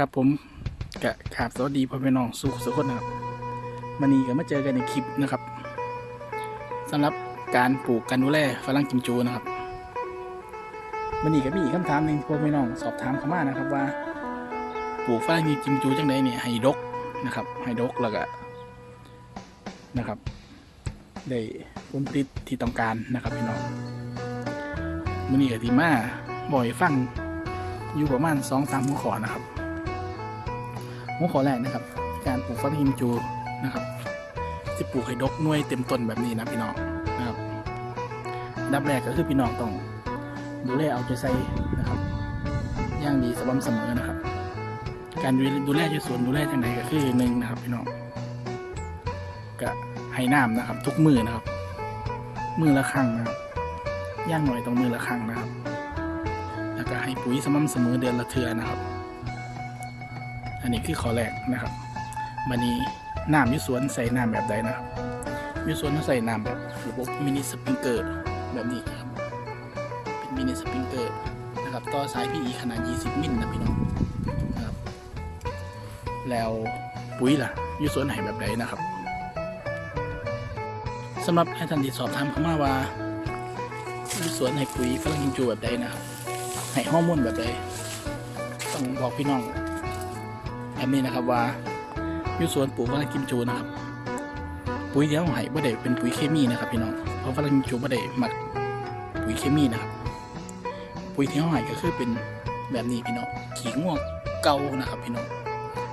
ครับผมกะขาบสวัสดีพ่อแม่น้องสุขสุขนะครับมันนี้ก็มาเจอกันในคลิปนะครับสำหรับการปลูกการดูแลฝรั่งกิมจูนะครับมันนี้ก็มีอีกคำถามหนึ่งพ่อแม่น้องสอบถามเข้ามานะครับว่า ปลูกฝรั่งกิมจูจังไดเนี่ยให้ดกนะครับให้ดกแล้วก็นะครับ ได้ผลผลิตที่ต้องการนะครับพี่น้องมันนี้ก็ที่มาบ่อยฟังอยู่ประมาณสองสามหัวข้อนะครับ หัวข้อแรกนะครับ การปลูกฟักฮิมจูนะครับจะปลูกให้ดกน่วยเต็มต้นแบบนี้นะพี่น้องนะครับดับแรกก็คือพี่น้องต้องดูแลเอาใจใส่นะครับอย่างดีสม่ำเสมอนะครับ การดูดูแลที่สวนดูแลจังไหนก็คือหนึ่งนะครับพี่น้องก็ให้น้ำนะครับ ทุกมือนะครับ มือละครั้งนะครับย่างหน่อยต้องมือละครั้งนะครับ แล้วก็ให้ปุ๋ยสม่ำเสมอเดือนละเทือนะครับ อันนี้คือข้อแรกนะครับบันนี้น้ำยุสวนใส่น้ำแบบใดนะครับยุสวนเขาใส่น้ำแบบระบบมินิสปริงเกอร์แบบนี้ครับเป็นมินิสปริงเกอร์นะครับต่อสาย PE ขนาด 20 มิลนะพี่น้องนะครับแล้วปุ๋ยล่ะยุสวนไหนแบบใดนะครับสำหรับให้ท่านที่สอบถามเข้ามาว่ายุสวนให้ปุ๋ยฝรั่งกิมจูแบบใดนะครับให้ฮอร์โมนแบบใดต้องบอกพี่น้อง แบบนี้นะครับว่าอยู่สวนปลูกฝรั่งกิมจูนะครับ ปุ๋ยเดียวไห้บ่ได้เป็นปุ๋ยเคมีนะครับพี่น้องเพราะฝรั่งกิมจูบ่ได้หมักปุ๋ยเคมีนะครับ ปุ๋ยเที่เขาให้ก็คือเป็นแบบนี้พี่น้องขี้ง่วงเก่านะครับพี่น้อง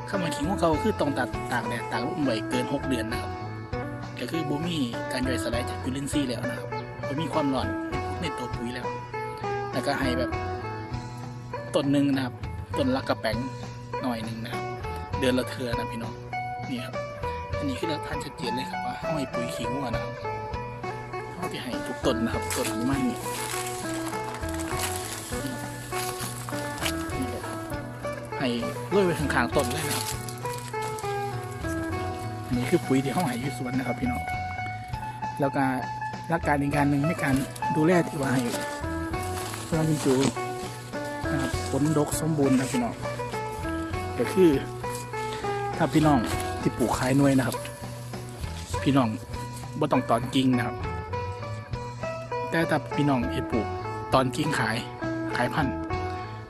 คำว่าขี้ง่วงเก่าคือต้องตากตากแดดต่ากลมไว้เกิน 6 เดือนนะครับก็คือบ่มีการย่อยสลายจากจุลินทรีย์แล้วนะครับบ่มีความร้อนในตัวปุ๋ยแล้วแล้วก็ให้แบบต้นหนึ่งนะครับต้นละกระแป้งหน่อยหนึ่งนะครับ เดือนละเทือนะพี่น้องนี่ครับอันนี้คือหลักฐานชัดเจนเลยครับว่าห้อยปุ๋ยขิงวัวนะครับเขาจะให้ทุกต้นนะครับต้นนี้มากนี่นี่เลยครับให้โรยไว้ข้างๆต้นเลยนะครับอันนี้คือปุ๋ยที่เขาให้อยูสวนนะครับพี่น้องแล้วก็หลักการอีกการหนึ่งในการดูแลที่ว่าให้เพื่อนจิงจูนะครับผลดกสมบูรณ์นะพี่น้องก็คือ ถ้าพี่น้องที่ปลูกขายน่วยนะครับ พี่น้องบ่ต้องตอนกิ่งนะครับ แต่ถ้าพี่น้องเอปลูกตอนกิ่งขายขายพันธุ์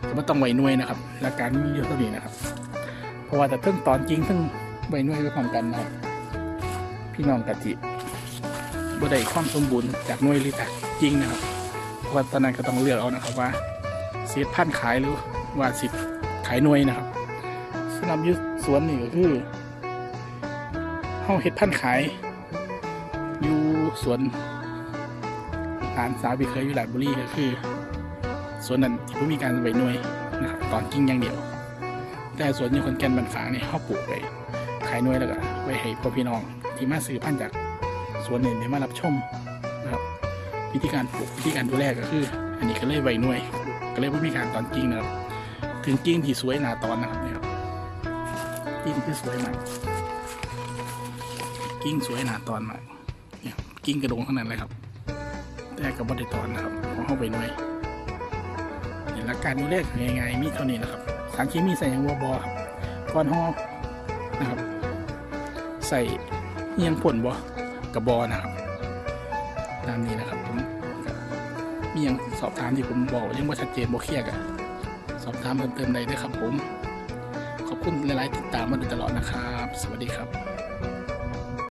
ก็ไม่ต้องไว้หน่วยนะครับหลักการมีอยู่เท่านี้นะครับ เพราะว่าแต่เพิ่งตอนกิ่งเพิ่งไว้หน่วยไปพร้อมกันนะครับ พี่น้องกะจิบ่ได้ความสมบูรณ์จากหน่วยหรือจากกิ่งนะครับเพราะว่าตอนนั้นก็ต้องเลือกเอานะครับว่าเสียพันธุ์ขายหรือว่าสิขายหน่วยนะครับสำหรับยุ สวนนี่ก็คือเฮาเฮ็ดพันขาย อยู่สวนหลานสาวพี่เคยอยู่หลาดบุรีก็คือสวนนั้นที่บ่มีการไว้หน่วยนะครับตอนกิ่งอย่างเดียว แต่สวนอยู่คนแก่นบันฝางนี่เฮาปลูกไว้ขายหน่วยแล้วก็ไว้ให้พ่อพี่น้องที่มาซื้อพันจากสวนนี่ได้มารับชมนะครับวิธีการปลูกวิธีการดูแลก็คือ อันนี้ก็เลยไว้หน่วย ก็เลยบ่มีการตอนกิ่งนะครับถึงกิ่งที่สวยหนาตอนนะครับเนี่ยครับ กิ่งที่สวยมากกิ่งสวยหนาตอนมากเนี่ยกิ่งกระโดงขนาดเลยครับ แต่กับบไดตอนนะครับเพราะเข้าไปหน่วยเนี่ยหลักการดูแลง่ายๆมีเท่านี้นะครับ สารเคมีใส่ย่างวัวบอครับก้อนห่อนะครับ ใส่เอียงผลบอกระบอนะครับตามนี้นะครับผมมีย่างสอบถามที่ผมบอกยังว่าชัดเจนบ่เคลียร์กันสอบถามเพิ่มเติมได้ด้ครับผม ขอบคุณหลาย ๆ ติดตามมาโดยตลอดนะครับ สวัสดีครับ